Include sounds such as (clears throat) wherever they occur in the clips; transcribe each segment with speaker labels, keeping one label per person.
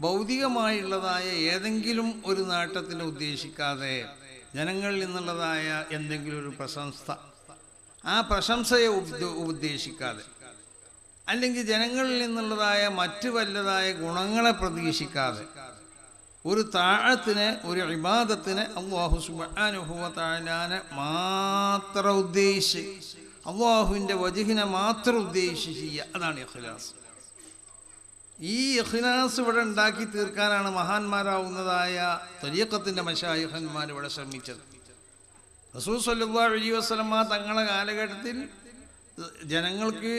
Speaker 1: ഭൗതികമായുള്ളതായ ഏതെങ്കിലും ഒരു നേട്ടത്തിന് ഉദ്ദേശിക്കാതെ ജനങ്ങളിൽ നിന്നുള്ളതായ എന്തെങ്കിലും ഒരു പ്രശംസ. ആ പ്രശംസയെ ഉദ്ദേശിക്കാതെ. അല്ലെങ്കിൽ ജനങ്ങളിൽ നിന്നുള്ളതായ മറ്റു വല്ലതായ ഗുണങ്ങളെ പ്രതീക്ഷിക്കാതെ. ഒരു താഴത്തിന് ഒരു ഇബാദത്തിന് അള്ളാഹു സുബാനുഭവത്താലാനെ മാത്രം ഉദ്ദേശിച്ച് അള്ളാഹുവിന്റെ വജുഹിനെ മാത്രം ഉദ്ദേശിച്ച് ചെയ്യുക. അതാണ് ഇഖ്ലാസ്. ഈ ഇഖ്ലാസ് ഇവിടെ ഉണ്ടാക്കി തീർക്കാനാണ് മഹാന്മാരാവുന്നതായ തരീക്കത്തിന്റെ മഷായുഹന്മാർ ഇവിടെ ശ്രമിച്ചത്. റസൂൽ സല്ലല്ലാഹു അലൈഹി വസ്ലമ തങ്ങളെ കാലഘട്ടത്തിൽ ജനങ്ങൾക്ക്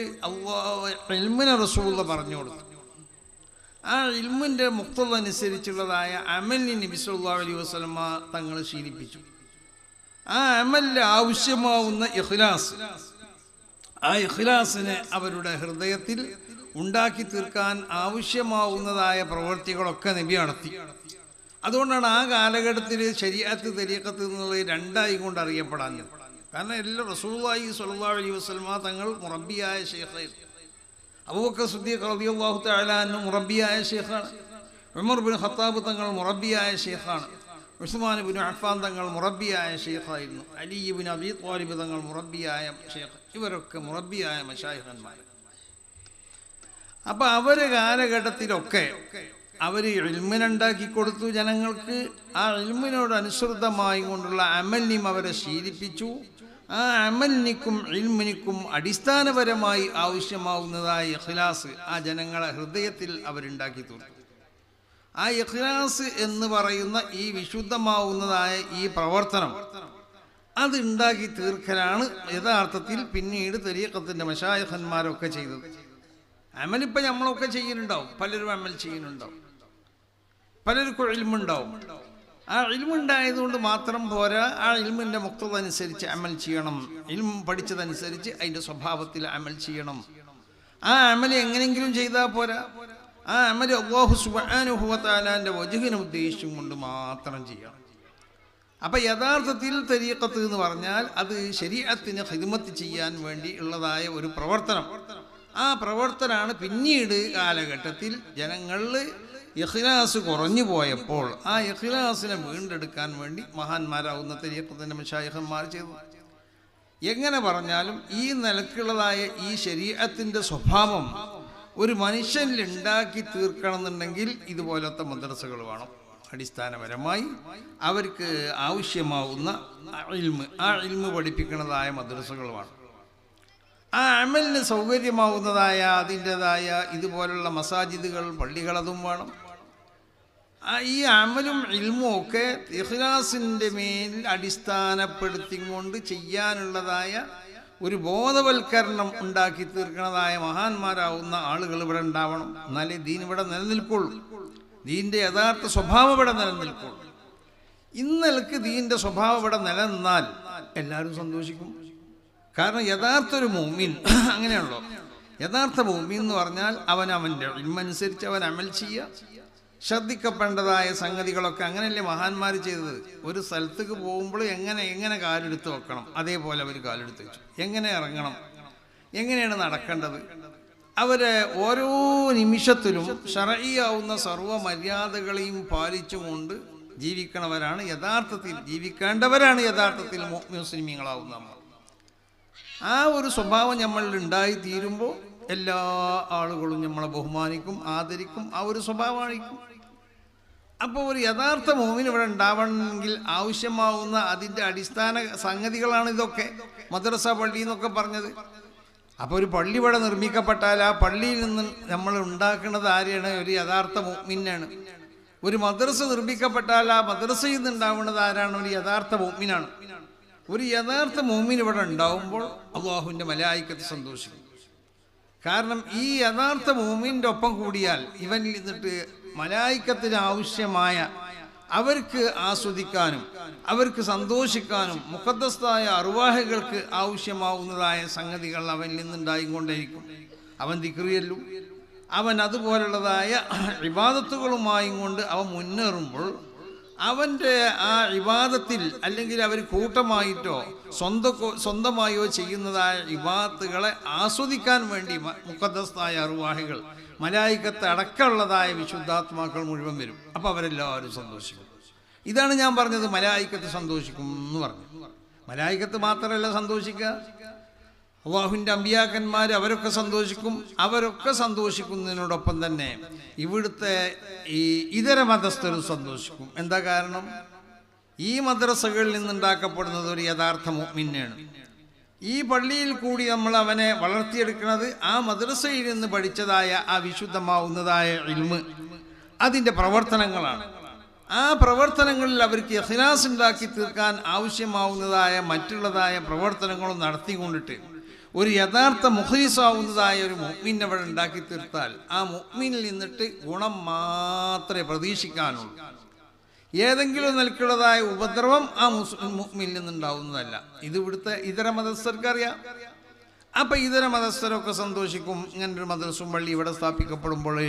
Speaker 1: ഇൽമിനെ റസൂള്ള പറഞ്ഞു കൊടുത്തു. ആ ഇൽമിന്റെ മുക്തത അനുസരിച്ചുള്ളതായ അമലിന് നബി സല്ലല്ലാഹു അലൈഹി വസല്ലമ തങ്ങൾ ശീലിപ്പിച്ചു. ആ അമലിന് ആവശ്യമാവുന്ന ഇഖ്ലാസ് ആ ഇഖ്ലാസിനെ അവരുടെ ഹൃദയത്തിൽ ഉണ്ടാക്കി തീർക്കാൻ ആവശ്യമാവുന്നതായ പ്രവൃത്തികളൊക്കെ നബി നടത്തി. അതുകൊണ്ടാണ് ആ കാലഘട്ടത്തിൽ ശരിയാത്ത് തെരീക്കത്ത് എന്നുള്ളത് രണ്ടായി കൊണ്ട് അറിയപ്പെടാഞ്ഞത്. കാരണം എല്ലാ റസൂലായി സല്ലല്ലാഹു അലൈഹി വസ്ലമ തങ്ങൾ മുറബിയായ ഷെയ്ഖ് അബൂബക്കർ സുദ്ദീഖ് തആല അൻഹു മുറബിയായ ഷെയ്ഖാണ് ഉമർ ബിൻ ഖത്താബ് തങ്ങൾ മുറബിയായ ഷെയ്ഖാണ് ഉസ്മാൻ ബിൻ അഫ്ഫാൻ തങ്ങൾ മുറബിയായ ഷെയ്ഖായിരുന്നു അലി ബിൻ അബി ത്വാലിബ് തങ്ങൾ മുറബിയായ ഷെയ്ഖ് ഇവരൊക്കെ മുറബിയായ മഷായിഖന്മാർ അപ്പൊ അവർ കാലഘട്ടത്തിലൊക്കെ അവർ എൽമിനുണ്ടാക്കി കൊടുത്തു ജനങ്ങൾക്ക്. ആ ഇൽമിനോട് അനുസൃതമായി കൊണ്ടുള്ള അമലിനും അവരെ ശീലിപ്പിച്ചു. ആ അമലിനിക്കും എൽമിനിക്കും അടിസ്ഥാനപരമായി ആവശ്യമാവുന്നതായ ഇഖ്ലാസ് ആ ജനങ്ങളെ ഹൃദയത്തിൽ അവരുണ്ടാക്കി തീർത്തു. ആ ഇഖ്ലാസ് എന്ന് പറയുന്ന ഈ വിശുദ്ധമാവുന്നതായ ഈ പ്രവർത്തനം അത് ഉണ്ടാക്കി തീർക്കലാണ് യഥാർത്ഥത്തിൽ പിന്നീട് തെരീക്കത്തിന്റെ മഷായഖന്മാരൊക്കെ ചെയ്തത്. അമലിപ്പോൾ നമ്മളൊക്കെ ചെയ്യുന്നുണ്ടാവും. പലരും അമൽ ചെയ്യുന്നുണ്ടാവും. പലർക്കും ഇൽമുണ്ടാവും. ആ ഇൽമുണ്ടായതുകൊണ്ട് മാത്രം പോരാ ആ ഇൽമിന്റെ മുക്തത അനുസരിച്ച് അമൽ ചെയ്യണം. ഇൽമ പഠിച്ചതനുസരിച്ച് അതിന്റെ സ്വഭാവത്തിൽ അമൽ ചെയ്യണം. ആ അമൽ എങ്ങനെയെങ്കിലും ചെയ്താൽ പോരാ. ആ അമൽ അള്ളാഹു സുബാനുഭവത്താലാന്റെ വജുഹിനെ ഉദ്ദേശിച്ചും കൊണ്ട് മാത്രം ചെയ്യണം. അപ്പം യഥാർത്ഥത്തിൽ തരീക്കത്ത് എന്ന് പറഞ്ഞാൽ അത് ശരീരത്തിന് ഹിദ്മത്ത് ചെയ്യാൻ വേണ്ടി ഉള്ളതായ ഒരു പ്രവർത്തനം. ആ പ്രവർത്തനമാണ് പിന്നീട് കാലഘട്ടത്തിൽ ജനങ്ങളിൽ ഇഖ്ലാസ് കുറഞ്ഞു പോയപ്പോൾ ആ ഇഖ്ലാസിനെ വീണ്ടെടുക്കാൻ വേണ്ടി മഹാന്മാരാവുന്ന തെരീക്കത്തിന്റെ മഷായിഹന്മാർ ചെയ്തു. എങ്ങനെ പറഞ്ഞാലും ഈ നിലക്കുള്ളതായ ഈ ശരീരത്തിന്റെ സ്വഭാവം ഒരു മനുഷ്യനിൽ ഉണ്ടാക്കി തീർക്കണമെന്നുണ്ടെങ്കിൽ ഇതുപോലത്തെ മദ്രസകൾ വേണം. അടിസ്ഥാനപരമായി അവർക്ക് ആവശ്യമാവുന്ന ആ ആ ഇൽമ് പഠിപ്പിക്കുന്നതായ മദ്രസകൾ വേണം. ആ അമലിന് സൗകര്യമാവുന്നതായ അതിന്റെതായ ഇതുപോലുള്ള മസാജിദുകൾ പള്ളികൾ അതും വേണം ഈ അമലും ഇൽമും ഒക്കെ ഇഹ്ലാസിന്റെ മേൽ അടിസ്ഥാനപ്പെടുത്തിക്കൊണ്ട് ചെയ്യാനുള്ളതായ ഒരു ബോധവൽക്കരണം ഉണ്ടാക്കി തീർക്കുന്നതായ മഹാന്മാരാവുന്ന ആളുകൾ ഇവിടെ ഉണ്ടാവണം. എന്നാലേ ദീൻ ഇവിടെ നിലനിൽക്കുള്ളൂ. ദീന്റെ യഥാർത്ഥ സ്വഭാവം ഇവിടെ നിലനിൽക്കുള്ളൂ. ഇന്നലക്ക് ദീന്റെ സ്വഭാവം ഇവിടെ നിലനിന്നാൽ എല്ലാവരും സന്തോഷിക്കും. കാരണം (clears throat) യഥാർത്ഥ ഒരു മൂമിൻ അങ്ങനെയുള്ളൂ യഥാർത്ഥ മൂമിൻ എന്ന് പറഞ്ഞാൽ അവൻ അവന്റെ ഇൽമനുസരിച്ച് അവൻ അമൽ ചെയ്യുക. ശ്രദ്ധിക്കപ്പെടേണ്ടതായ സംഗതികളൊക്കെ അങ്ങനെയല്ലേ മഹാന്മാർ ചെയ്തത്? ഒരു സ്ഥലത്തേക്ക് പോകുമ്പോൾ എങ്ങനെ എങ്ങനെ കാലെടുത്ത് വെക്കണം? അതേപോലെ അവർ കാലെടുത്ത് വെച്ചു. എങ്ങനെ ഇറങ്ങണം? എങ്ങനെയാണ് നടക്കേണ്ടത്? അവരെ ഓരോ നിമിഷത്തിലും ഷറയിയാവുന്ന സർവ മര്യാദകളെയും പാലിച്ചുകൊണ്ട് ജീവിക്കണവരാണ്. യഥാർത്ഥത്തിൽ ജീവിക്കേണ്ടവരാണ് യഥാർത്ഥത്തിൽ മുസ്ലിമീങ്ങളാവുന്ന നമ്മൾ ആ ഒരു സ്വഭാവം നമ്മളിൽ ഉണ്ടായിത്തീരുമ്പോൾ എല്ലാ ആളുകളും നമ്മളെ ബഹുമാനിക്കും ആദരിക്കും. ആ ഒരു സ്വഭാവമായിരിക്കും. അപ്പോൾ ഒരു യഥാർത്ഥ മോമിന് ഇവിടെ ഉണ്ടാവണമെങ്കിൽ ആവശ്യമാവുന്ന അതിന്റെ അടിസ്ഥാന സംഗതികളാണ് ഇതൊക്കെ. മദ്രസ പള്ളി എന്നൊക്കെ പറഞ്ഞത്. അപ്പോൾ ഒരു പള്ളി ഇവിടെ നിർമ്മിക്കപ്പെട്ടാൽ ആ പള്ളിയിൽ നിന്ന് നമ്മൾ ഉണ്ടാക്കുന്നത് ആരെയാണ്? ഒരു യഥാർത്ഥ മോമിനാണ്. ഒരു മദ്രസ നിർമ്മിക്കപ്പെട്ടാൽ ആ മദ്രസയിൽ നിന്ന് ഉണ്ടാവുന്നത് ആരാണ്? ഒരു യഥാർത്ഥ മോമിനാണ്. ഒരു യഥാർത്ഥ മോമിൻ ഇവിടെ ഉണ്ടാവുമ്പോൾ അള്ളാഹുവിന്റെ മലായിക്കത്ത് സന്തോഷിക്കും. കാരണം ഈ യഥാർത്ഥ മോമിന്റെ ഒപ്പം കൂടിയാൽ ഇവനിൽ നിന്നിട്ട് മലായിക്കത്തിന് ആവശ്യമായ അവർക്ക് ആസ്വദിക്കാനും അവർക്ക് സന്തോഷിക്കാനും മുഖദ്ദസ്ഥായ അറുവാഹകൾക്ക് ആവശ്യമാവുന്നതായ സംഗതികൾ അവനിൽ നിന്നുണ്ടായിക്കൊണ്ടേയിരിക്കും. അവൻ തിക്രിയല്ലും അവൻ അതുപോലുള്ളതായ വിവാദത്തുകളുമായും കൊണ്ട് അവൻ മുന്നേറുമ്പോൾ അവന്റെ ആ ഇബാദത്തിൽ അല്ലെങ്കിൽ അവർ കൂട്ടമായിട്ടോ സ്വന്തം സ്വന്തമായോ ചെയ്യുന്നതായ ഇബാദത്തുകളെ ആസ്വദിക്കാൻ വേണ്ടി മുഖദ്ദസ്തായ അറുവാഹികൾ മലായിക്കത്ത് അടക്കമുള്ളതായ വിശുദ്ധാത്മാക്കൾ മുഴുവൻ വരും. അപ്പോൾ അവരെല്ലാവരും സന്തോഷിക്കും. ഇതാണ് ഞാൻ പറഞ്ഞത് മലായിക്കത്ത് സന്തോഷിക്കും എന്ന് പറഞ്ഞു. മലായിക്കത്ത് മാത്രമല്ല സന്തോഷിക്കുക. അള്ളാഹുവിന്റെ അമ്പിയാക്കന്മാർ അവരൊക്കെ സന്തോഷിക്കും അവരൊക്കെ സന്തോഷിക്കുന്നതിനോടൊപ്പം തന്നെ ഇവിടുത്തെ ഈ ഇതര മതസ്ഥരും സന്തോഷിക്കും. എന്താ കാരണം? ഈ മദ്രസകളിൽ നിന്നുണ്ടാക്കപ്പെടുന്നത് ഒരു യഥാർത്ഥ മുഅ്മിനാണ്. ഈ പള്ളിയിൽ കൂടി നമ്മൾ അവനെ വളർത്തിയെടുക്കുന്നത് ആ മദ്രസയിൽ നിന്ന് പഠിച്ചതായ ആ വിശുദ്ധമാവുന്നതായ ഇൽമ് അതിന്റെ പ്രവർത്തനങ്ങളാണ്. ആ പ്രവർത്തനങ്ങളിൽ അവർക്ക് എഹ്ലാസ് ഉണ്ടാക്കി തീർക്കാൻ ആവശ്യമാവുന്നതായ മറ്റുള്ളതായ പ്രവർത്തനങ്ങളും നടത്തിക്കൊണ്ടിട്ട് ഒരു യഥാർത്ഥ മുഖീസാവുന്നതായ ഒരു മുഅ്മിൻ അവിടെ ഉണ്ടാക്കി തീർത്താൽ ആ മുഅ്മിനിൽ നിന്നിട്ട് ഗുണം മാത്രമേ പ്രതീക്ഷിക്കാനുള്ളൂ. ഏതെങ്കിലും നിലക്കുള്ളതായ ഉപദ്രവം ആ മുസ്ലിം മുഅ്മിനിൽ നിന്നുണ്ടാവുന്നതല്ല. ഇത് ഇവിടുത്തെ ഇതര മതസ്ഥർക്കറിയാം അപ്പൊ ഇതര മതസ്ഥരൊക്കെ സന്തോഷിക്കും ഇങ്ങനൊരു മദ്രസും പള്ളി ഇവിടെ സ്ഥാപിക്കപ്പെടുമ്പോഴേ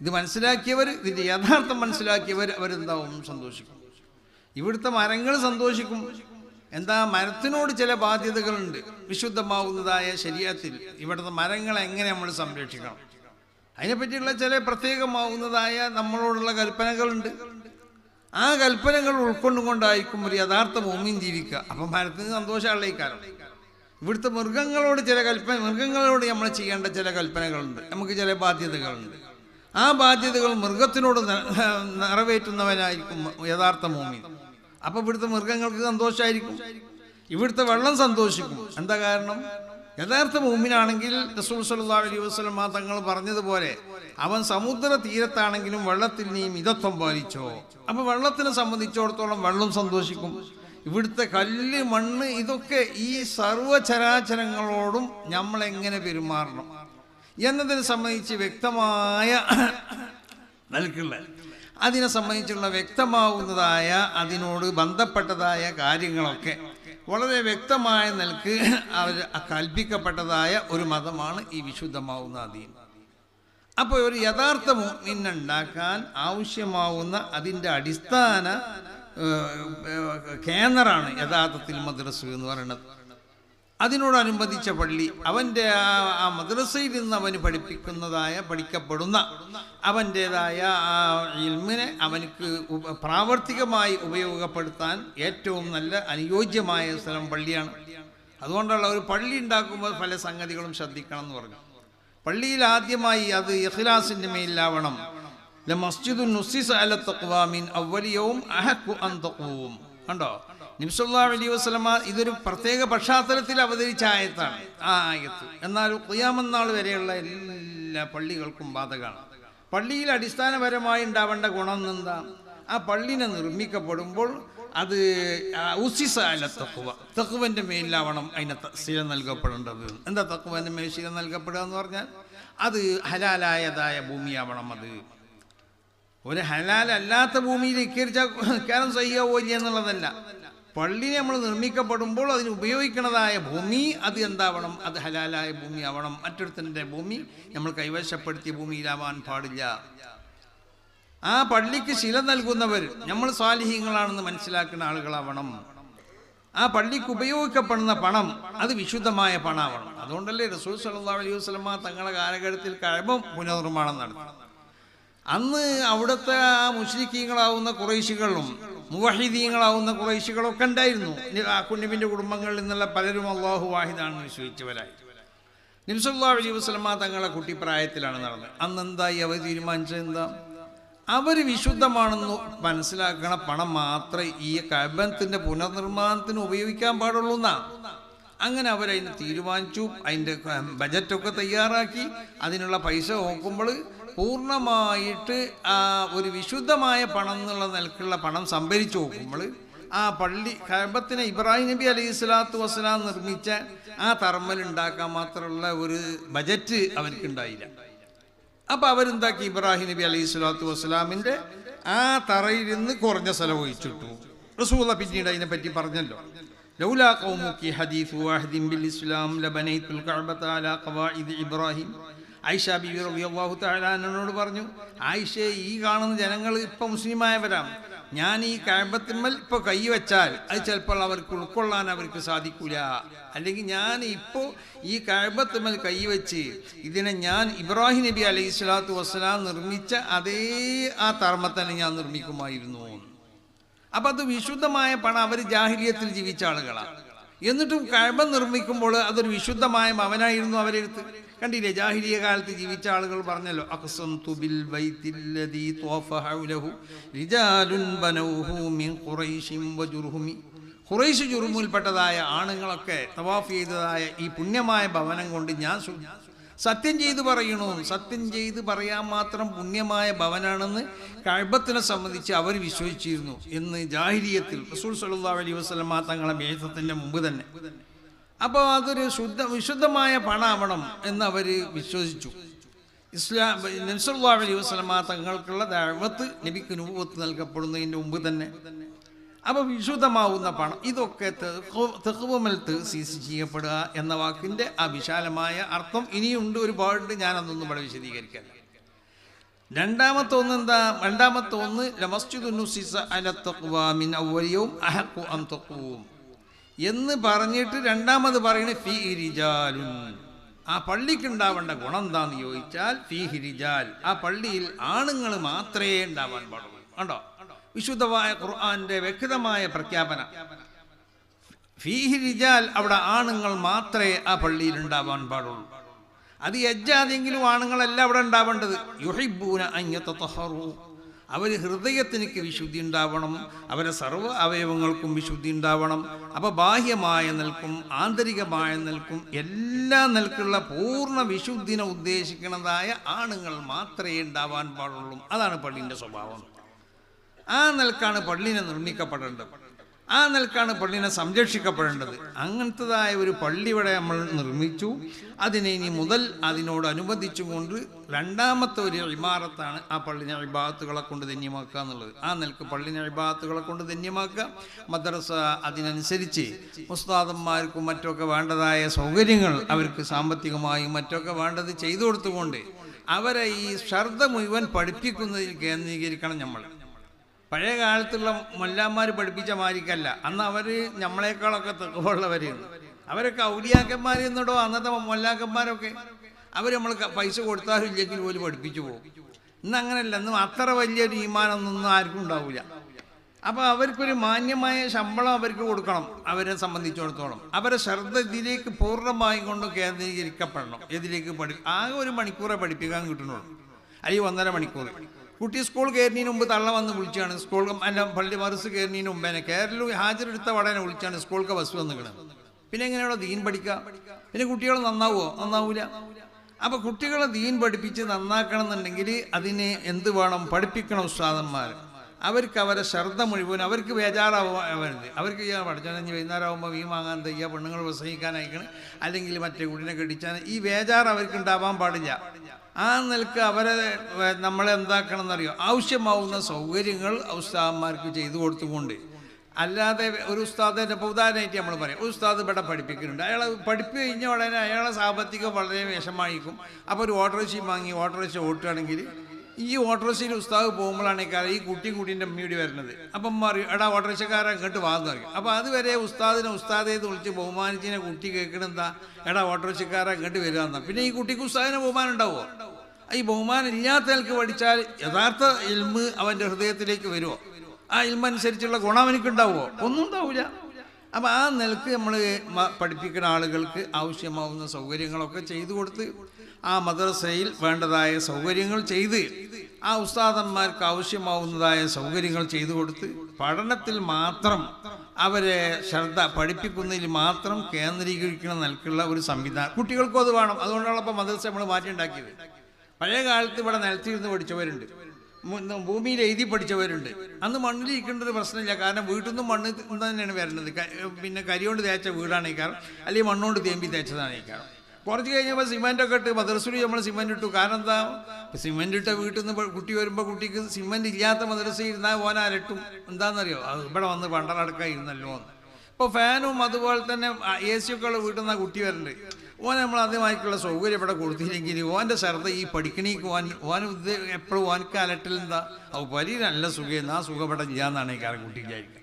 Speaker 1: ഇത് മനസ്സിലാക്കിയവർ ഇതിന്റെ യഥാർത്ഥം മനസ്സിലാക്കിയവർ അവരെന്താവും? സന്തോഷിക്കും. ഇവിടുത്തെ മരങ്ങൾ സന്തോഷിക്കും. എന്താ മരത്തിനോട് ചില ബാധ്യതകളുണ്ട്. വിശുദ്ധമാവുന്നതായ ശരീരത്തിൽ ഇവിടുത്തെ മരങ്ങളെ എങ്ങനെ നമ്മൾ സംരക്ഷിക്കണം? അതിനെപ്പറ്റിയുള്ള ചില പ്രത്യേകമാവുന്നതായ നമ്മളോടുള്ള കൽപ്പനകളുണ്ട്. ആ കൽപ്പനകൾ ഉൾക്കൊണ്ടുകൊണ്ടായിരിക്കും ഒരു യഥാർത്ഥ ഭൂമിയും ജീവിക്കുക. അപ്പം മരത്തിന് സന്തോഷമുള്ള ഈ കാലം. ഇവിടുത്തെ മൃഗങ്ങളോട് ചില കൽപ്പന മൃഗങ്ങളോട് നമ്മൾ ചെയ്യേണ്ട ചില കൽപ്പനകളുണ്ട്. നമുക്ക് ചില ബാധ്യതകളുണ്ട്. ആ ബാധ്യതകൾ മൃഗത്തിനോട് നിറവേറ്റുന്നവനായിരിക്കും യഥാർത്ഥ ഭൂമി അപ്പം ഇവിടുത്തെ മൃഗങ്ങൾക്ക് സന്തോഷമായിരിക്കും ഇവിടുത്തെ വെള്ളം സന്തോഷിക്കും. എന്താ കാരണം? യഥാർത്ഥ മൂമിനാണെങ്കിൽ റസൂൽ അലൈഹി തങ്ങൾ പറഞ്ഞതുപോലെ അവൻ സമുദ്ര തീരത്താണെങ്കിലും വെള്ളത്തിൽ നീ മിതത്വം പാലിച്ചോ. അപ്പൊ വെള്ളത്തിനെ സംബന്ധിച്ചിടത്തോളം വെള്ളം സന്തോഷിക്കും. ഇവിടുത്തെ കല്ല് മണ്ണ് ഇതൊക്കെ ഈ സർവചരാചരങ്ങളോടും നമ്മൾ എങ്ങനെ പെരുമാറണം? എന്നതിനെ സംബന്ധിച്ച് വ്യക്തമായ നൽകുള്ള അതിനെ സംബന്ധിച്ചുള്ള വ്യക്തമാവുന്നതായ അതിനോട് ബന്ധപ്പെട്ടതായ കാര്യങ്ങളൊക്കെ വളരെ വ്യക്തമായ നിലയ്ക്ക് അവർ കൽപ്പിക്കപ്പെട്ടതായ ഒരു മതമാണ് ഈ വിശുദ്ധമാവുന്ന അധീനം. അപ്പോൾ ഒരു യഥാർത്ഥ മുന്നിനുണ്ടാക്കാൻ ആവശ്യമാവുന്ന അതിന്റെ അടിസ്ഥാന കേന്ദ്രമാണ് യഥാർത്ഥത്തിൽ മദ്രസു എന്ന് പറയുന്നത്. അതിനോടനുബന്ധിച്ച പള്ളി. അവന്റെ ആ ആ മദ്രസയിൽ നിന്ന് അവന് പഠിപ്പിക്കുന്നതായ പഠിക്കപ്പെടുന്ന അവന്റേതായ ആ ഇൽമിനെ അവനക്ക് പ്രാവർത്തികമായി ഉപയോഗപ്പെടുത്താൻ ഏറ്റവും നല്ല അനുയോജ്യമായ സ്ഥലം പള്ളിയാണ്. അതുകൊണ്ടുള്ള ഒരു പള്ളി ഉണ്ടാക്കുമ്പോൾ പല സംഗതികളും ശ്രദ്ധിക്കണം എന്ന് പറഞ്ഞു. പള്ളിയിൽ ആദ്യമായി അത് ഇഖ്ലാസിന്റെ മേലിലാവണം. മസ്ജിദു നുസിസ് അല തക്വാമിൻ അവലിയവും അഹക്കു തഖൂം. കണ്ടോ? നിബ്സല്ലാഹു അലൈഹി വസല്ലമ ഇതൊരു പ്രത്യേക പശ്ചാത്തലത്തിൽ അവതരിച്ച ആയത്താണ്. ആ ആയത്ത്. എന്നാൽ ഖിയാമന്നാൾ വരെയുള്ള എല്ലാ പള്ളികൾക്കും ബാധകമാണ്. പള്ളിയിൽ അടിസ്ഥാനപരമായി ഉണ്ടാവേണ്ട ഗുണം എന്താ? ആ പള്ളിനെ നിർമ്മിക്കപ്പെടുമ്പോൾ അത് ആ ഉസിസ തക്കുവന്റെ മേലിലാവണം അതിന് സ്ഥിരം നൽകപ്പെടേണ്ടത്. എന്താ തഖ്വന്റെ മേൽ സ്ഥിരം നൽകപ്പെടുക എന്ന് പറഞ്ഞാൽ? അത് ഹലാലായതായ ഭൂമിയാവണം അത്. ഒരു ഹലാലല്ലാത്ത ഭൂമിയിൽ ഇക്കരിച്ചാൽ കാരണം സയ്യാവോ ഇല്ല എന്നുള്ളതല്ല പള്ളി നമ്മൾ നിർമ്മിക്കപ്പെടുമ്പോൾ അതിന് ഉപയോഗിക്കുന്നതായ ഭൂമി അത് എന്താവണം? അത് ഹലാലായ ഭൂമി ആവണം മറ്റൊരുത്തന്റെ ഭൂമി നമ്മൾ കൈവശപ്പെടുത്തിയ ഭൂമിയിലാവാൻ പാടില്ല. ആ പള്ളിക്ക് ശില നൽകുന്നവർ നമ്മൾ സ്വാലിഹ്യങ്ങളാണെന്ന് മനസ്സിലാക്കുന്ന ആളുകളാവണം. ആ പള്ളിക്ക് ഉപയോഗിക്കപ്പെടുന്ന പണം അത് വിശുദ്ധമായ പണമാവണം അതുകൊണ്ടല്ലേ റസൂൽ സല്ലാ അലൈഹി വസ്ലമ തങ്ങളുടെ കാലഘട്ടത്തിൽ കഴിവും പുനർനിർമ്മാണം നടത്തി. അന്ന് അവിടുത്തെ ആ മുസ്ലിക്കീങ്ങളാവുന്ന കുറേശികളും മുവഹിദീങ്ങളാവുന്ന കുറേശികളൊക്കെ ഉണ്ടായിരുന്നു. ആ കുഞ്ഞിന്റെ കുടുംബങ്ങളിൽ നിന്നുള്ള പലരും അള്ളാഹു വാഹിദാണ് വിശ്വസിച്ചവരായി നിംസല്ലാ അലൈഹി വസ്ലമ തങ്ങളെ കുട്ടിപ്രായത്തിലാണ് നടന്നത്. അന്ന് എന്തായി? അവർ തീരുമാനിച്ചത് എന്താ? അവർ വിശുദ്ധമാണെന്ന് മനസ്സിലാക്കണ പണം മാത്രമേ ഈ കബനത്തിന്റെ പുനർനിർമ്മാണത്തിന് ഉപയോഗിക്കാൻ പാടുള്ളൂ എന്നാ. അങ്ങനെ അവരതിന് തീരുമാനിച്ചു. അതിന്റെ ബജറ്റൊക്കെ തയ്യാറാക്കി. അതിനുള്ള പൈസ നോക്കുമ്പോൾ പൂർണമായിട്ട് ആ ഒരു വിശുദ്ധമായ പണം എന്നുള്ള നിലക്കുള്ള പണം സംഭരിച്ചു നോക്കുമ്പോൾ ആ പള്ളി കഴബത്തിനെ ഇബ്രാഹിം നബി അലൈഹി സ്വലാത്തു വസ്സലാം നിർമ്മിച്ച ആ തറമ്മൽ ഉണ്ടാക്കാൻ മാത്രമുള്ള ഒരു ബജറ്റ് അവർക്കുണ്ടായില്ല. അപ്പൊ അവരെന്താക്കി? ഇബ്രാഹിം നബി അലൈഹി സ്വലാത്തു വസ്സലാമിന്റെ ആ തറയിൽ നിന്ന് കുറഞ്ഞ സ്ഥലം ഒഴിച്ചിട്ടു. റസൂല പിന്നീട് അതിനെ പറ്റി പറഞ്ഞല്ലോ. ലൗലാ ഹദീസ് വാഹിദിൻ ബിൽ ഇസ്ലാം കഅബത അലാ ഇബ്രാഹിം. ആയിഷ ബിബി റബി തആല എന്നോട് പറഞ്ഞു ആയിഷയെ ഈ കാണുന്ന ജനങ്ങൾ ഇപ്പൊ മുസ്ലിമായവരാണ് ഞാൻ ഈ കഴമ്പത്തിന്മേൽ ഇപ്പോൾ കൈ വെച്ചാൽ അത് ചിലപ്പോൾ അവർക്ക് ഉൾക്കൊള്ളാൻ അവർക്ക് സാധിക്കില്ല അല്ലെങ്കിൽ ഞാൻ ഇപ്പോൾ ഈ കഴമ്പത്തിന്മേൽ കൈ വെച്ച് ഇതിനെ ഞാൻ ഇബ്രാഹിം നബി അലൈഹി സ്വലാത്തു വസ്സലാം നിർമ്മിച്ച അതേ ആ തർമ്മത്തന്നെ ഞാൻ നിർമ്മിക്കുമായിരുന്നു. അപ്പം അത് വിശുദ്ധമായ പണം അവർ ജാഹിലിയത്തിൽ ജീവിച്ച ആളുകളാണ് എന്നിട്ടും കഴമ്പ നിർമ്മിക്കുമ്പോൾ അതൊരു വിശുദ്ധമായ മവനായിരുന്നു അവരെടുത്ത്. കണ്ടില്ലേ? ജാഹിലിയ കാലത്ത് ജീവിച്ച ആളുകൾ പറഞ്ഞല്ലോ അക്സം ബിൽ ബൈത്തില്ലദീ ആണുങ്ങളൊക്കെ തവാഫ് ചെയ്തതായ ഈ പുണ്യമായ ഭവനം കൊണ്ട് ഞാൻ സത്യം ചെയ്ത് പറയണു. സത്യം ചെയ്ത് പറയാൻ മാത്രം പുണ്യമായ ഭവനാണെന്ന് കഴബത്തിനെ സംബന്ധിച്ച് അവർ വിശ്വസിച്ചിരുന്നു എന്ന് ജാഹിരിയത്തിൽ റസൂൽ സല്ലല്ലാഹു അലൈഹി വസല്ലമ തങ്ങളെ മേധത്തിന്റെ മുമ്പ് തന്നെ. അപ്പോൾ അതൊരു ശുദ്ധ വിശുദ്ധമായ പണാവണം എന്ന് അവർ വിശ്വസിച്ചു. ഇസ്ലാം നബ്സല്ലാഹു അലൈഹി തങ്ങൾക്കുള്ള ദഅവത്ത് നബിക്ക് നുബുവത്ത് നൽകപ്പെടുന്നതിന് മുമ്പ് തന്നെ. അപ്പോൾ വിശുദ്ധമാവുന്ന പണം ഇതൊക്കെ തെക്കുവമൽ സീസ് ചെയ്യപ്പെടുക എന്ന വാക്കിന്റെ ആ വിശാലമായ അർത്ഥം ഇനിയുണ്ട് ഒരുപാട് ഞാനതൊന്നും ഇവിടെ വിശദീകരിക്കാൻ രണ്ടാമത്തെ ഒന്ന് എന്താ രണ്ടാമത്തെ ഒന്ന് ലമസ്ജിദു നുസിസ അല തഖ്വ മിൻ അവ്വലിയവും അഹഖു അൻ തഖൂം. എന്ന് പറഞ്ഞിട്ട് രണ്ടാമത് പറയണ ഫീ റിജാലുൻ ആ പള്ളിക്ക് ഉണ്ടാവേണ്ട ഗുണം എന്താന്ന് ചോദിച്ചാൽ ഫീ ആ പള്ളിയിൽ ആണുങ്ങൾ മാത്രമേ ഉണ്ടാവാൻ പാടുള്ളൂ. കണ്ടോ? വിശുദ്ധമായ ഖുർആന്റെ വ്യക്തമായ പ്രഖ്യാപന. ഫിഹിരിജാൽ അവിടെ ആണുങ്ങൾ മാത്രമേ ആ പള്ളിയിൽ ഉണ്ടാവാൻ പാടുള്ളൂ. അത് യജ്ജാതെങ്കിലും ആണുങ്ങളല്ല അവിടെ ഉണ്ടാവേണ്ടത്. യുഹിബൂന അഞ്ഞത്തഹറു അവർ ഹൃദയത്തിനക്ക് വിശുദ്ധി ഉണ്ടാവണം. അവരെ സർവ അവയവങ്ങൾക്കും വിശുദ്ധി ഉണ്ടാവണം. അപ്പോൾ ബാഹ്യമായ നിൽക്കും ആന്തരികമായ നിൽക്കും എല്ലാ നിൽക്കുള്ള പൂർണ വിശുദ്ധിനെ ഉദ്ദേശിക്കുന്നതായ ആണുങ്ങൾ മാത്രമേ ഉണ്ടാവാൻ പാടുള്ളൂ. അതാണ് പള്ളിന്റെ സ്വഭാവം. ആ നിൽക്കാണ് പള്ളിനെ നിർമ്മിക്കപ്പെടേണ്ടത്. ആ നിലക്കാണ് പള്ളിനെ സംരക്ഷിക്കപ്പെടേണ്ടത്. അങ്ങനത്തതായ ഒരു പള്ളി ഇവിടെ നമ്മൾ നിർമ്മിച്ചു. അതിനെ ഇനി മുതൽ അതിനോടനുബന്ധിച്ചുകൊണ്ട് രണ്ടാമത്തെ ഒരു ഇമാറത്താണ് ആ പള്ളിനെ ഇബാത്തുകളെ കൊണ്ട് ധന്യമാക്കുക എന്നുള്ളത്. ആ നിലയ്ക്ക് പള്ളിനെ ഇബാത്തുകളെ കൊണ്ട് ധന്യമാക്കുക. മദ്രസ അതിനനുസരിച്ച് മുസ്താദന്മാർക്കും മറ്റൊക്കെ വേണ്ടതായ സൗകര്യങ്ങൾ അവർക്ക് സാമ്പത്തികമായും മറ്റൊക്കെ വേണ്ടത് ചെയ്തു കൊടുത്തുകൊണ്ട് അവരെ ഈ ശ്രദ്ധ മുഴുവൻ പഠിപ്പിക്കുന്നതിൽ കേന്ദ്രീകരിക്കണം നമ്മൾ. പഴയ കാലത്തുള്ള മൊല്ലാന്മാർ പഠിപ്പിച്ച മാരിക്കല്ല. അന്ന് അവർ നമ്മളെക്കാളൊക്കെ തെക്കുള്ളവരെയാണ് അവരൊക്കെ ഔലിയാക്കന്മാർ എന്നിടോ അന്നത്തെ മൊല്ലാക്കന്മാരൊക്കെ. അവർ നമ്മൾ പൈസ കൊടുത്താലും ഇല്ലെങ്കിൽ പോലും പഠിപ്പിച്ചു പോകും. ഇന്ന് അങ്ങനെയല്ല ഇന്ന് അത്ര വലിയൊരു ഈമാനൊന്നും ആർക്കും ഉണ്ടാവില്ല അപ്പോൾ അവർക്കൊരു മാന്യമായ ശമ്പളം അവർക്ക് കൊടുക്കണം അവരെ സംബന്ധിച്ചിടത്തോളം. അവരെ ശ്രദ്ധ ഇതിലേക്ക് പൂർണമായും കൊണ്ട് കേന്ദ്രീകരിക്കപ്പെടണം. ഇതിലേക്ക് പഠി ആകെ ഒരു മണിക്കൂറേ പഠിപ്പിക്കാൻ കിട്ടുന്നുള്ളൂ. അല്ലെങ്കിൽ ഒന്നര മണിക്കൂർ കുട്ടി സ്കൂൾ കയറിനു മുമ്പ് തള്ള വന്ന് വിളിച്ചാണ്. സ്കൂൾ അല്ല പള്ളി മറുസ് കയറിനു മുമ്പ് തന്നെ കേരളം ഹാജരെടുത്ത ഉടനെ വിളിച്ചാണ് സ്കൂൾക്ക് ബസ് വന്നിക്കണം പിന്നെ എങ്ങനെയാണോ ദീൻ പഠിക്കുക? പിന്നെ കുട്ടികൾ നന്നാവുമോ നന്നാവൂല. അപ്പോൾ കുട്ടികളെ ദീൻ പഠിപ്പിച്ച് നന്നാക്കണം എന്നുണ്ടെങ്കിൽ അതിന് എന്ത് വേണം? പഠിപ്പിക്കണം ഉസ്താദന്മാർ അവർക്ക് അവരെ ശ്രദ്ധ മുഴുവൻ അവർക്ക് ബേജാറാവുന്നത് അവർക്ക് ഈ പഠിച്ചാൽ വൈകുന്നേരം ആകുമ്പോൾ മീൻ വാങ്ങാൻ തയ്യ പെണ്ണുങ്ങൾ പ്രസംഗിക്കാൻ അയക്കണം. അല്ലെങ്കിൽ മറ്റേ കുടിനെ കെട്ടിച്ചാൽ ഈ വേജാർ അവർക്ക് ഉണ്ടാവാൻ പാടില്ല. ആ നിലയ്ക്ക് അവരെ നമ്മളെന്താക്കണം എന്നറിയോ ആവശ്യമാവുന്ന സൗകര്യങ്ങൾ ഉസ്താദന്മാർക്ക് ചെയ്തു കൊടുത്തുകൊണ്ട്. അല്ലാതെ ഒരു ഉസ്താദിന്റെ ഇപ്പോൾ ഉദാഹരണമായിട്ട് നമ്മൾ പറയും. ഒരു ഉസ്താദ് ഇവിടെ പഠിപ്പിക്കുന്നുണ്ട്. അയാൾ പഠിപ്പ് കഴിഞ്ഞ ഉടനെ അയാളെ സാമ്പത്തികം വളരെ വിഷമായിരിക്കും അപ്പോൾ ഒരു ഓട്ടോറിക്ഷ വാങ്ങി ഓട്ടോറിക്ഷ ഓട്ടുകയാണെങ്കിൽ ഈ ഓട്ടോറിക്ഷയിൽ ഉസ്താദ് പോകുമ്പോഴാണ് ഈ കുട്ടി കുട്ടീന്റെ അമ്മയൂടി വരുന്നത്. അപ്പം പറയും എടാ ഓട്ടോറിക്ഷക്കാരൻ കേട്ട് വാന്ന് പറയും. അപ്പോൾ അതുവരെ ഉസ്താദിനെ ഉസ്താദേന്ന് വിളിച്ച് ബഹുമാനിച്ചിനെ കുട്ടി കേൾക്കണെന്താ? എടാ ഓട്ടോറിക്ഷക്കാരൻ കേട്ട് വരിക എന്നാ. പിന്നെ ഈ കുട്ടിക്ക് ഉസ്താദിനെ ബഹുമാനം ഉണ്ടാവുമോ? ഈ ബഹുമാനം ഇല്ലാത്തയാൾക്ക് പഠിച്ചാൽ യഥാർത്ഥ ഇൽമ് അവന്റെ ഹൃദയത്തിലേക്ക് വരുമോ ആ ഇൽമ അനുസരിച്ചുള്ള ഗുണം അവനക്കുണ്ടാവുമോ ഒന്നും ഉണ്ടാവില്ല അപ്പം ആ നിലയ്ക്ക് നമ്മൾ പഠിപ്പിക്കുന്ന ആളുകൾക്ക് ആവശ്യമാവുന്ന സൗകര്യങ്ങളൊക്കെ ചെയ്തു കൊടുത്ത് ആ മദ്രസയിൽ വേണ്ടതായ സൗകര്യങ്ങൾ ചെയ്ത് ആ ഉസ്താദന്മാർക്ക് ആവശ്യമാവുന്നതായ സൗകര്യങ്ങൾ ചെയ്തു കൊടുത്ത് പഠനത്തിൽ മാത്രം അവരെ ശ്രദ്ധ പഠിപ്പിക്കുന്നതിൽ മാത്രം കേന്ദ്രീകരിക്കുന്ന നിലക്കുള്ള ഒരു സംവിധാനം. കുട്ടികൾക്കും അത് വേണം. അതുകൊണ്ടാണ് ഇപ്പോൾ മദ്രസ നമ്മൾ മാറ്റിയുണ്ടാക്കിയത്. പഴയ കാലത്ത് ഇവിടെ നിലത്തിരുന്ന് പഠിച്ചവരുണ്ട്. ഭൂമിയിൽ എഴുതി പഠിച്ചവരുണ്ട്. അന്ന് മണ്ണിൽ ഇരിക്കേണ്ട പ്രശ്നമില്ല. കാരണം വീട്ടിൽ നിന്നും മണ്ണ് തന്നെയാണ് വരുന്നത് പിന്നെ കരിയോണ്ട് തേച്ച വീടാണ് ഈ കാരണം. അല്ലെങ്കിൽ മണ്ണുകൊണ്ട് തേമ്പി തേച്ചതാണ് ഈ കാരണം. കുറച്ച് കഴിഞ്ഞപ്പോൾ സിമെന്റൊക്കെ ഇട്ട് മദ്രസയിൽ നമ്മൾ സിമെന്റ് ഇട്ടു. കാരണം എന്താ? സിമെന്റ് ഇട്ട വീട്ടിൽ നിന്ന് കുട്ടി വരുമ്പോൾ കുട്ടിക്ക് സിമെന്റ് ഇല്ലാത്ത മദ്രസയിൽ ഇരുന്നാൽ പോനാലിട്ടും എന്താണെന്നറിയോ അത് ഇവിടെ വന്ന് പണ്ടടക്കാൻ ഇരുന്നല്ലോ എന്ന്. ഇപ്പോൾ ഫാനും അതുപോലെ തന്നെ എ സി ഒക്കെ ഉള്ള വീട്ടിൽ നിന്നാണ് കുട്ടി വരുന്നുണ്ട് ഓൻ നമ്മൾ ആദ്യമായിട്ടുള്ള സൗകര്യം ഇവിടെ കൊടുത്തില്ലെങ്കിൽ ഓന്റെ ശ്രദ്ധ ഈ പഠിക്കണീക്ക് ഓൻ ഓൻ എപ്പോഴും ഓനക്ക് അലട്ടിൽ എന്താ? അപ്പോൾ പരി നല്ല സുഖം ആ സുഖം ഇല്ലാന്നാണ് ഈ കാലം കുട്ടി വിചാരിക്കുക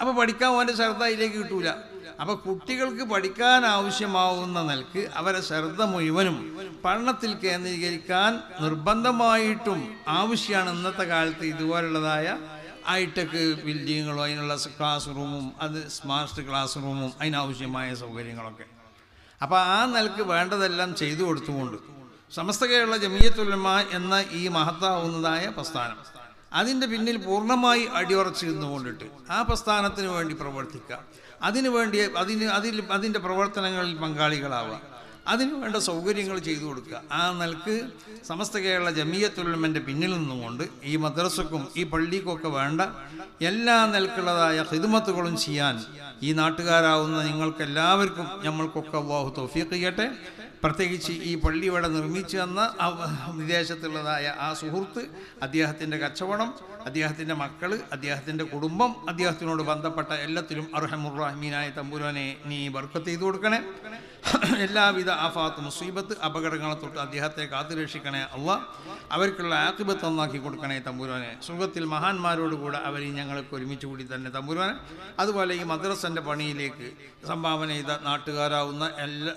Speaker 1: അപ്പോൾ പഠിക്കാൻ ഓന്റെ ശ്രദ്ധ അതിലേക്ക് കിട്ടൂല. അപ്പോൾ കുട്ടികൾക്ക് പഠിക്കാൻ ആവശ്യമാവുന്ന നിലയ്ക്ക് അവരെ ശ്രദ്ധ മുഴുവനും പഠനത്തിൽ കേന്ദ്രീകരിക്കാൻ നിർബന്ധമായിട്ടും ആവശ്യമാണ് ഇന്നത്തെ കാലത്ത് ഇതുപോലുള്ളതായ ഹൈടെക് ബിൽഡിങ്ങുകളോ അതിനുള്ള ക്ലാസ് റൂമും അത് സ്മാർട്ട് ക്ലാസ് റൂമും അതിനാവശ്യമായ സൗകര്യങ്ങളൊക്കെ. അപ്പോൾ ആ നിലയ്ക്ക് വേണ്ടതെല്ലാം ചെയ്തു കൊടുത്തുകൊണ്ട് സമസ്ത കേരള ജമിയത്തുലമ എന്ന ഈ മഹത്താവുന്നതായ പ്രസ്ഥാനം. അതിന്റെ പിന്നിൽ പൂർണമായി അടിയുറച്ച് നിന്നുകൊണ്ടിട്ട് ആ പ്രസ്ഥാനത്തിന് വേണ്ടി പ്രവർത്തിക്കുക. അതിനു വേണ്ടി അതിന് അതിൽ അതിന്റെ പ്രവർത്തനങ്ങളിൽ പങ്കാളികളാവുക. അതിനു വേണ്ട സൗകര്യങ്ങൾ ചെയ്തു കൊടുക്കുക. ആ നിലയ്ക്ക് സമസ്ത കേരള ജമിയത്തുലമന്റെ പിന്നിൽ നിന്നുകൊണ്ട് ഈ മദ്രസക്കും ഈ പള്ളിക്കൊക്കെ വേണ്ട എല്ലാ നിലക്കുള്ളതായ ഹിദ്മത്തുകളും ചെയ്യാൻ ഈ നാട്ടുകാരാവുന്ന നിങ്ങൾക്ക് എല്ലാവർക്കും നമ്മൾക്കൊക്കെ അള്ളാഹു തൗഫീഖ് ചെയ്യട്ടെ. പ്രത്യേകിച്ച് ഈ പള്ളി ഇവിടെ നിർമ്മിച്ചു തന്ന വിദേശത്തുള്ളതായ ആ സുഹൃത്ത് അദ്ദേഹത്തിന്റെ കച്ചവടം അദ്ദേഹത്തിന്റെ മക്കൾ അദ്ദേഹത്തിന്റെ കുടുംബം അദ്ദേഹത്തിനോട് ബന്ധപ്പെട്ട എല്ലാത്തിലും അർഹമുറാഹ്മീനായ തമ്പുരാനെ നീ ബർക്കത്ത് ചെയ്തു കൊടുക്കണേ. എല്ലാവിധ ആഫാത്ത് മുസീബത്ത് അപകടങ്ങളെ തൊട്ട് അദ്ദേഹത്തെ കാത്തുരക്ഷിക്കണേ അല്ല അവർക്കുള്ള ആക്കിബത്ത് നന്നാക്കി കൊടുക്കണേ തമ്പുരാനെ. സുഖത്തിൽ മഹാന്മാരോടുകൂടെ അവരെയും ഞങ്ങൾക്ക് ഒരുമിച്ച് കൂടി തന്നെ തമ്പുരാനെ. അതുപോലെ ഈ മദ്രസന്റെ പണിയിലേക്ക് സംഭാവന ചെയ്ത നാട്ടുകാരാവുന്ന എല്ലാ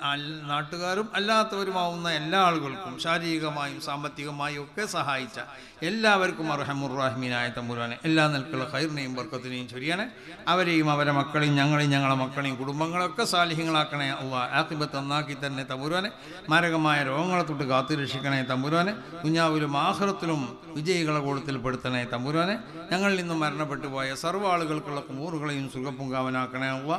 Speaker 1: നാട്ടുകാരും അല്ലാത്തവരുമാവുന്ന എല്ലാ ആളുകൾക്കും ശാരീരികമായും സാമ്പത്തികമായും ഒക്കെ സഹായിച്ച എല്ലാവർക്കും അർഹമുറാഹിമീനായ തമ്പുരാനെ. എല്ലാ നിലക്കുള്ള ഹൈറിനെയും വർക്കത്തിനെയും ചൊരിയണേ. അവരെയും അവരെ മക്കളെയും ഞങ്ങളെയും ഞങ്ങളുടെ മക്കളെയും കുടുംബങ്ങളൊക്കെ സാലിഹ്യങ്ങളാക്കണേ അള്ളാ. ആക്കിബത്ത് നന്നാക്കി തന്നെ തമ്പുരാനെ. മാരകമായ രോഗങ്ങളെ തൊട്ട് കാത്തു രക്ഷിക്കണേ തമ്പുരാനെ. കുഞ്ഞാവിലും ആഹ്റത്തിലും വിജയികളെ കൂടത്തിൽ പെടുത്തണേ ഞങ്ങളിൽ നിന്നും മരണപ്പെട്ടു പോയ സർവ ആളുകൾക്കുള്ള കുമൂറുകളെയും സുഖപ്പുങ്കാവനാക്കണേ അള്ളാ.